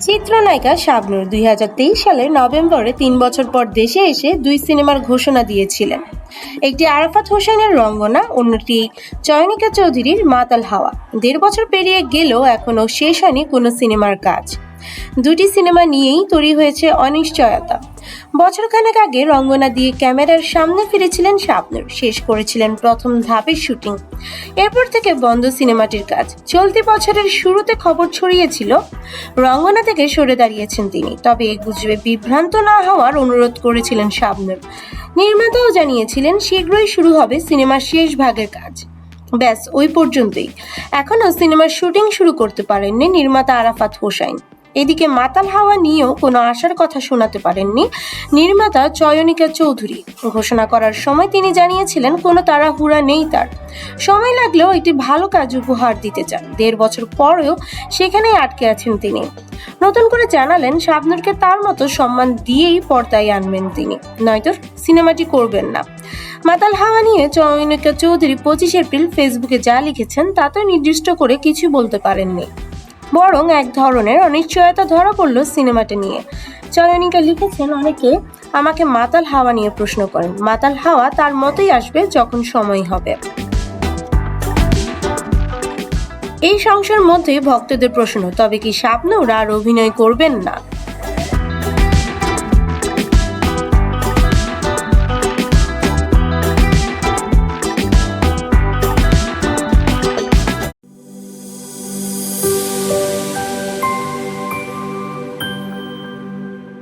চিত্রনায়িকা শাবনূর দুই হাজার তেইশ সালের নভেম্বরে তিন বছর পর দেশে এসে দুই সিনেমার ঘোষণা দিয়েছিলেন। একটি আরাফাত হোসেনের রঙ্গনা, অন্যটি চয়নিকা চৌধুরীর মাতাল হাওয়া। দেড় বছর পেরিয়ে গেলেও এখনও শেষ হয়নি কোনো সিনেমার কাজ। দুটি সিনেমা নিয়েই তৈরি হয়েছে অনিশ্চয়তা। বছরখানেক আগে রঙ্গনা দিয়ে ক্যামেরার সামনে ফিরেছিলেন শাবনূর। শেষ করেছিলেন প্রথম ধাপের শুটিং। এরপর থেকে বন্ধ সিনেমাটির কাজ। চলতি বছরের শুরুতে খবর ছড়িয়েছিল, রঙ্গনা থেকে সরে দাঁড়িয়েছেন তিনি। তবে এ গুজবে বিভ্রান্ত না হওয়ার অনুরোধ করেছিলেন শাবনূর। নির্মাতাও জানিয়েছিলেন, শীঘ্রই শুরু হবে সিনেমার শেষ ভাগের কাজ। ব্যাস, ওই পর্যন্তই। এখনও সিনেমার শুটিং শুরু করতে পারেননি নির্মাতা আরাফাত হোসাইন। এদিকে মাতাল হাওয়া নিয়েও কোনো আশার কথা শোনাতে পারেননি নির্মাতা চয়নিকা চৌধুরী। ঘোষণা করার সময় তিনি জানিয়েছিলেন, কোনো তাড়াহুড়া নেই তার। সময় লাগলেও একটি ভালো কাজ উপহার দিতে চান। দেড় বছর পরেও সেখানেই আটকে আছেন তিনি। নতুন করে জানালেন, শাবনুরকে তার মতো সম্মান দিয়েই পর্দায় আনবেন তিনি। নয়তো সিনেমাটি করবেন না। মাতাল হাওয়া নিয়ে চয়নিকা চৌধুরী পঁচিশ এপ্রিল ফেসবুকে যা লিখেছেন, তাতে নির্দিষ্ট করে কিছু বলতে পারেননি। বরং এক ধরনের অনিশ্চয়তা ধরা পড়ল সিনেমাটা নিয়ে। চয়নিকা লিখেছেন, অনেকে আমাকে মাতাল হাওয়া নিয়ে প্রশ্ন করেন। মাতাল হাওয়া তার মতোই আসবে যখন সময় হবে। এই সংসার মধ্যে ভক্তদের প্রশ্ন, তবে কি স্বপ্নর আর অভিনয় করবেন না?